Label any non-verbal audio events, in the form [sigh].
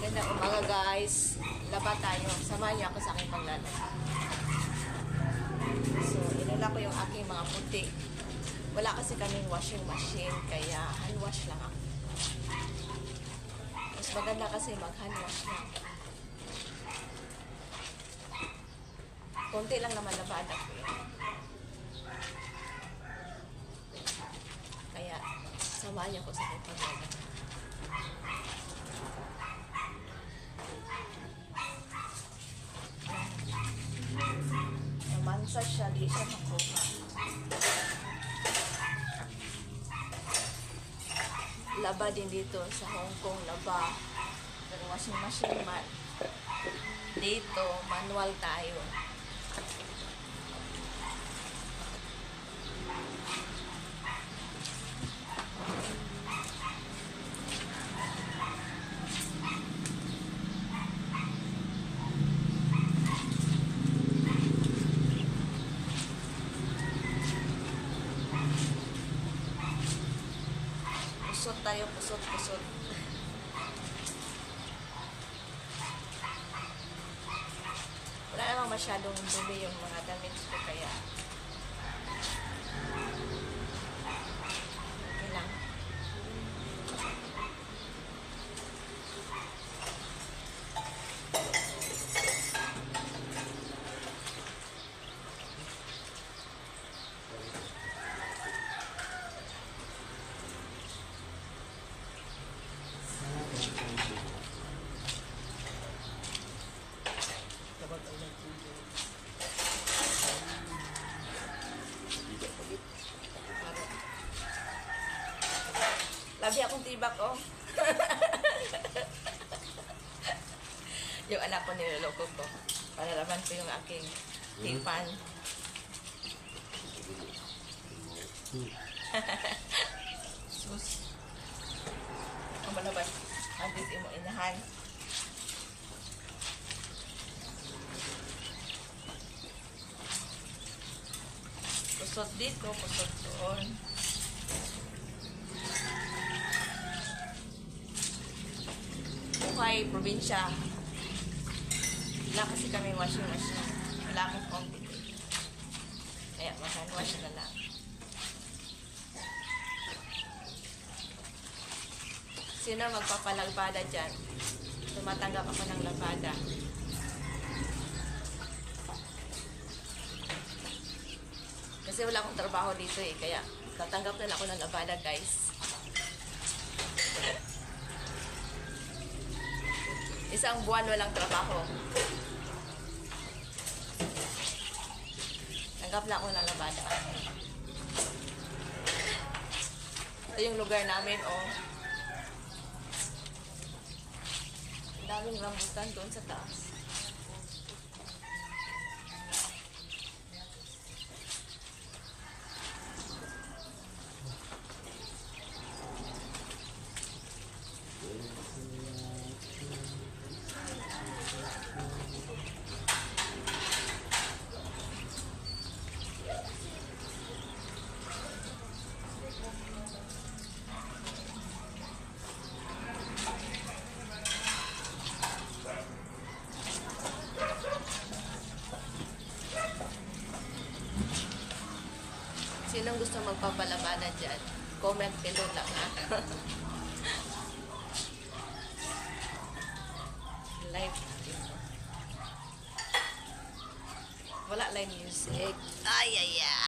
Ganda umaga guys. Laba tayo. Samahan niyo ako sa aking paglalaba. So, inula ko yung aking mga puti. Wala kasi kaming washing machine, kaya hand wash lang ako. Mas maganda kasi mag hand wash lang. Konti lang naman labada ko yun. Kaya, samahan niyo ako sa aking paglalaba. Namansa siya, di siya makuha. Laba din dito sa Hong Kong, laba. Pero washing machine man. Dito, manual tayo. Pusot tayo, pusot, pusot. Wala namang masyadong dumi yung mga damit ko kaya okay lang. Labi akong tibak, oh. [laughs] yung anak ko niloloko ko. Para naman ko yung aking tipan. [laughs] Sus. Ang malabas. Handis imo inahan. Kusot dito, kusot doon. Buhay, probinsya. Wala kasi kami washing machine. Wala akong computer. Kaya mag-hand wash na lang. Sino magpapalagbada dyan? Tumatanggap ako ng labada. Kasi wala akong trabaho dito eh. Kaya tatanggap na ako ng labada guys. [laughs] Isang buwan walang trabaho. Tanggap lang ako ng labada. [laughs] Ito yung lugar namin, oh. Daming rambutan doon sa taas. Sinong gusto magpapalabanan dyan? Comment below lang ha. [laughs] Live. Wala live music. Ay, ay, ay.